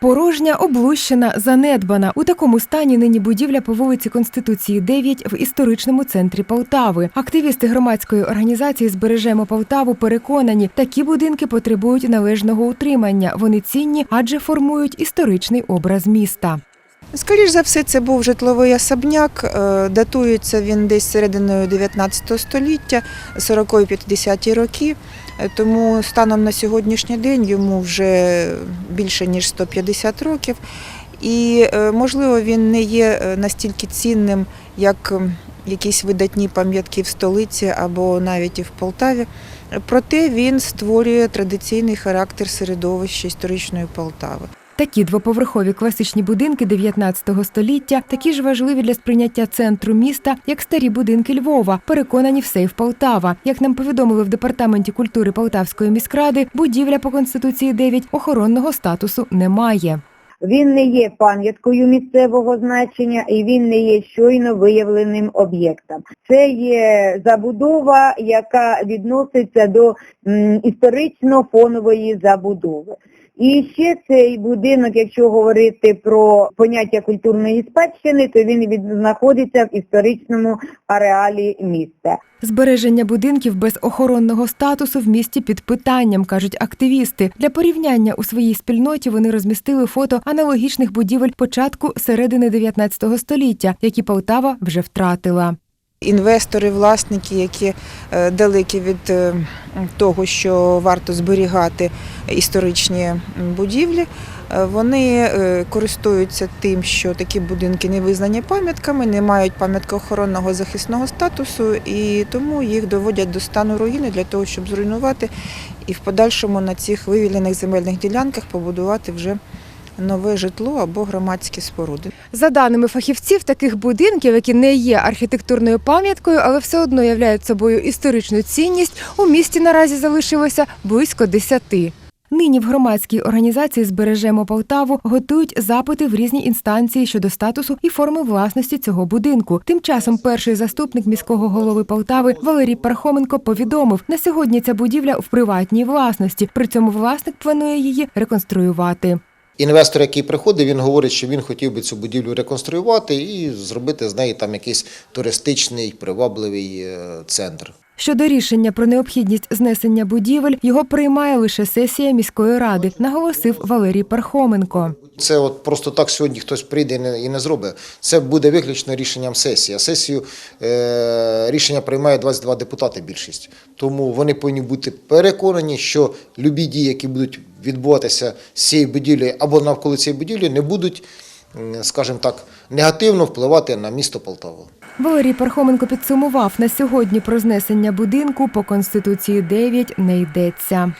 Порожня, облущена, занедбана. У такому стані нині будівля по вулиці Конституції 9 в історичному центрі Полтави. Активісти громадської організації Збережемо Полтаву переконані, такі будинки потребують належного утримання. Вони цінні, адже формують історичний образ міста. Скоріш за все, це був житловий особняк. Е, Датується він десь серединою 19 століття, 40-50 роки. Тому станом на сьогоднішній день йому вже більше ніж 150 років. І, е, можливо, він не є е, настільки цінним, як якісь видатні пам'ятки в столиці або навіть і в Полтаві. Проте він створює традиційний характер середовища історичної Полтави. Такі двоповерхові класичні будинки 19 століття такі ж важливі для сприйняття центру міста, як старі будинки Львова, переконані в сейф Полтава. Як нам повідомили в департаменті культури Полтавської міськради, будівля по конституції 9 охоронного статусу не має. Він не є пам'яткою місцевого значення і він не є щойно виявленим об'єктом. Це є забудова, яка відноситься до історично-фонової забудови. І ще цей будинок, якщо говорити про поняття культурної спадщини, то він знаходиться в історичному ареалі міста. Збереження будинків без охоронного статусу в місті під питанням, кажуть активісти. Для порівняння у своїй спільноті вони розмістили фото аналогічних будівель початку середини 19 століття, які Полтава вже втратила. Інвестори, власники, які е, далекі від е, того, що варто зберігати історичні будівлі, е, вони користуються тим, що такі будинки не визнані пам'ятками, не мають пам'яткоохоронного захисного статусу, і тому їх доводять до стану руїни для того, щоб зруйнувати і в подальшому на цих вивільнених земельних ділянках побудувати вже нове житло або громадські споруди. За даними фахівців, таких будинків, які не є архітектурною пам'яткою, але все одно являють собою історичну цінність, у місті наразі залишилося близько десяти. Нині в громадській організації Збережемо Полтаву готують запити в різні інстанції щодо статусу і форми власності цього будинку. Тим часом перший заступник міського голови Полтави Валерій Пархоменко повідомив, на сьогодні ця будівля в приватній власності. При цьому власник планує її реконструювати. Інвестор, який приходить, він говорить, що він хотів би цю будівлю реконструювати і зробити з неї там якийсь туристичний привабливий е, центр. Щодо рішення про необхідність знесення будівель, його приймає лише сесія міської ради, наголосив Валерій Пархоменко. Це от просто так сьогодні хтось прийде і не, і не зробить. Це буде виключно рішенням сесії. А сесію е, рішення приймає 22 депутати більшість. Тому вони повинні бути переконані, що любі дії, які будуть відбуватися з цією будівлею або навколо цієї будівлі, не будуть, скажімо так, негативно впливати на місто Полтаву. Валерій Пархоменко підсумував, на сьогодні про знесення будинку по Конституції 9 не йдеться.